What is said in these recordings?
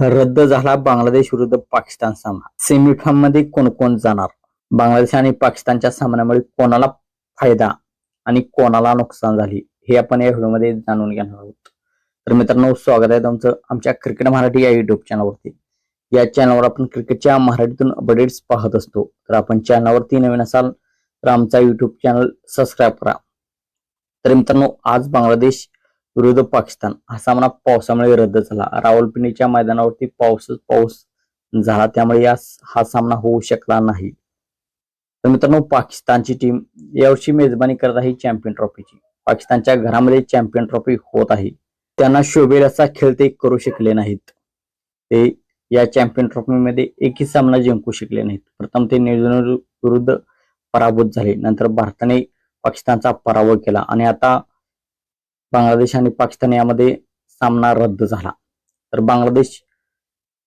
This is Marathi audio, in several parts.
रद्द झाला बांगलादेश विरुद्ध पाकिस्तान सामना. सेमीफाममध्ये कोण कोण जाणार? बांगलादेश आणि पाकिस्तानच्या सामन्यामुळे कोणाला फायदा आणि कोणाला नुकसान झाली हे आपण या व्हिडिओमध्ये जाणून घेणार आहोत. तर मित्रांनो स्वागत आहे तुमचं आमच्या क्रिकेट मराठी या युट्यूब चॅनलवरती या चॅनलवर आपण क्रिकेटच्या मराठीतून अपडेट्स पाहत असतो. तर आपण चॅनलवरती नवीन असाल तर आमचा युट्यूब चॅनल सबस्क्राईब करा. तर मित्रांनो आज बांगलादेश विरुद्ध पाकिस्तान. हा सामना पावसामुळे रद्द झाला. रावलपिंडीच्या मैदानावरती पाऊसच पाऊस झाला. त्यामुळे या हा सामना होऊ शकला नाही. तर मित्रांनो पाकिस्तानची टीम यावर्षी मेजबानी करत आहे चॅम्पियन ट्रॉफीची पाकिस्तानच्या घरामध्ये चॅम्पियन ट्रॉफी होत आहे. त्यांना शोभेल असा खेळ ते करू शकले नाहीत. ते या चॅम्पियन ट्रॉफीमध्ये एकही सामना जिंकू शकले नाहीत. प्रथम ते न्यूझीलंड विरुद्ध पराभूत झाले. नंतर भारताने पाकिस्तानचा पराभव केला. आणि आता बांगलादेश आणि पाकिस्तान यामध्ये सामना रद्द झाला. तर बांगलादेश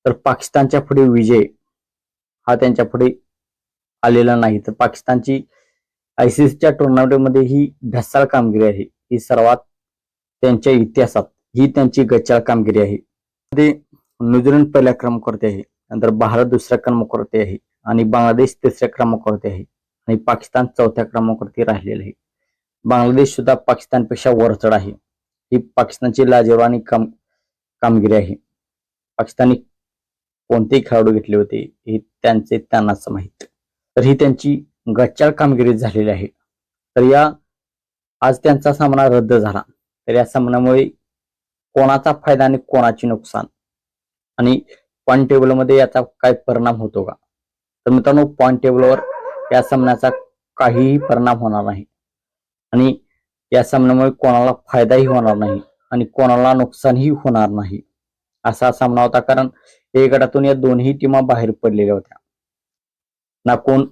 तर पाकिस्तानच्या पुढे विजय हा त्यांच्या पुढे आलेला नाही. तर पाकिस्तानची आयसीसीच्या टुर्नामेंटमध्ये ही ढसाळ कामगिरी आहे. ही सर्वात त्यांच्या इतिहासात ही त्यांची गच्चाळ कामगिरी आहे. ते न्यूझीलंड पहिल्या क्रमांकावरती आहे. नंतर भारत दुसऱ्या क्रमांकावरती आहे. आणि बांगलादेश तिसऱ्या क्रमांकावरती आहे. आणि पाकिस्तान चौथ्या क्रमांकावरती राहिलेलं आहे. बांगलादेश सुद्धा पाकिस्तानपेक्षा वरचढ आहे. ही पाकिस्तानची लाजवानी काम कामगिरी आहे. पाकिस्तानी कोणतेही खेळाडू घेतले होते हे त्यांचे त्यांनाच माहीत. तर ही त्यांची गच्चाळ कामगिरी झालेली आहे. तर या आज त्यांचा सामना रद्द झाला. तर या सामन्यामुळे कोणाचा फायदा आणि कोणाचे नुकसान? आणि पॉईंट टेबलमध्ये याचा काय परिणाम होतो का? तर मित्रांनो पॉईंट टेबलवर या सामन्याचा काहीही परिणाम होणार नाही. आणि या सामन्यामुळे कोणाला फायदाही होणार नाही आणि कोणाला नुकसानही होणार नाही. असा सामना होता कारण ए गटातून या दोन्ही टीमा बाहेर पडलेल्या होत्या. ना कोण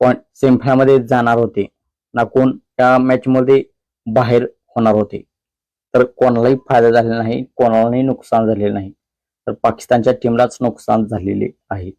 पॉइंट सेमीफायमध्ये जाणार होते. ना कोण त्या मॅचमध्ये बाहेर होणार होते. तर कोणालाही फायदा झालेला नाही कोणालाही नुकसान झालेलं नाही. तर पाकिस्तानच्या टीमलाच नुकसान झालेले आहे.